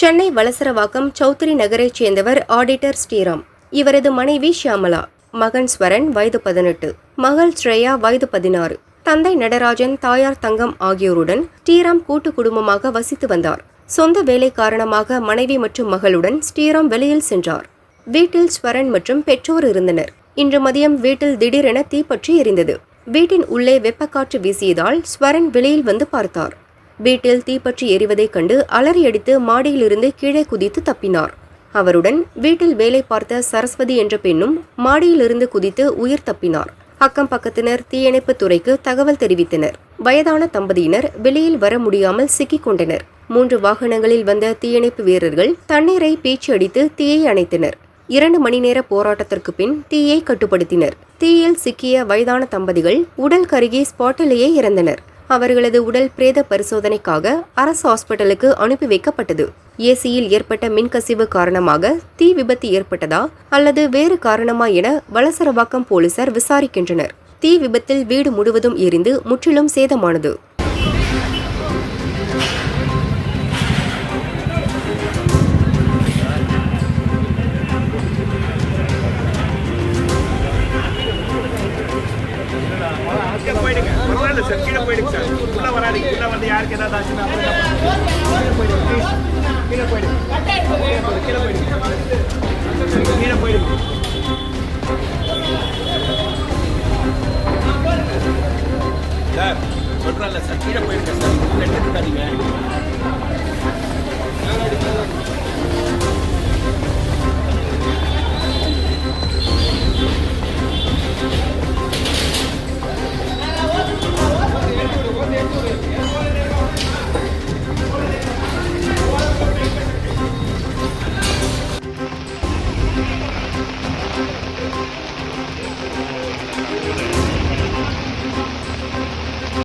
சென்னை வலசரவாக்கம் சௌத்ரி நகரைச் சேர்ந்தவர் ஆடிட்டர் ஸ்ரீராம். இவரது மனைவி ஷியாமலா. மகன் ஸ்வரன் வயது பதினெட்டு. மகள் ஸ்ரேயா வயது பதினாறு. தந்தை நடராஜன் தாயார் தங்கம் ஆகியோருடன் ஸ்ரீராம் கூட்டு குடும்பமாக வசித்து வந்தார். சொந்த வேலை காரணமாக மனைவி மற்றும் மகளுடன் ஸ்ரீராம் வெளியில் சென்றார். வீட்டில் ஸ்வரன் மற்றும் பெற்றோர் இருந்தனர். இன்று மதியம் வீட்டில் திடீரென தீப்பற்றி எரிந்தது. வீட்டின் உள்ளே வெப்பக்காற்று வீசியதால் ஸ்வரன் வெளியில் வந்து பார்த்தார். வீட்டில் தீப்பற்றி எரிவதைக் கண்டு அலறியடித்து மாடியிலிருந்து கீழே குதித்து தப்பினார். அவருடன் வீட்டில் வேலை பார்த்த சரஸ்வதி என்ற பெண்ணும் மாடியிலிருந்து குதித்து உயிர் தப்பினார். அக்கம் பக்கத்தினர் தீயணைப்பு துறைக்கு தகவல் தெரிவித்தனர். வயதான தம்பதியினர் வெளியில் வர முடியாமல் சிக்கிக் கொண்டனர். மூன்று வாகனங்களில் வந்த தீயணைப்பு வீரர்கள் தண்ணீரை பீச்சு அடித்து தீயை அணைத்தனர். இரண்டு மணி நேர போராட்டத்திற்கு பின் தீயை கட்டுப்படுத்தினர். தீயில் சிக்கிய வயதான தம்பதிகள் உடல் கருகி ஸ்பாட்டிலேயே இறந்தனர். அவர்களது உடல் பிரேத பரிசோதனைக்காக அரசு ஹாஸ்பிட்டலுக்கு அனுப்பி வைக்கப்பட்டது. ஏசியில் ஏற்பட்ட மின்கசிவு காரணமாக தீ விபத்து ஏற்பட்டதா அல்லது வேறு காரணமா என வலசரவாக்கம் போலீசார் விசாரிக்கின்றனர். தீ விபத்தில் வீடு முழுவதும் எரிந்து முற்றிலும் சேதமானது. சார் கீழே போயிடுங்க சார். உள்ளே வராதீங்க. உள்ள வந்து யாருக்கு ஏதாவது ஆச்சுன்னா கீழே போயிடுங்க please. கீழே போயிடுங்க. கீழே போயிடுங்க. கீழே போயிடுங்க. சார் சொல்கிறேன்ல சார். கீழே போயிடுங்க சார். எடுத்துக்காதீங்க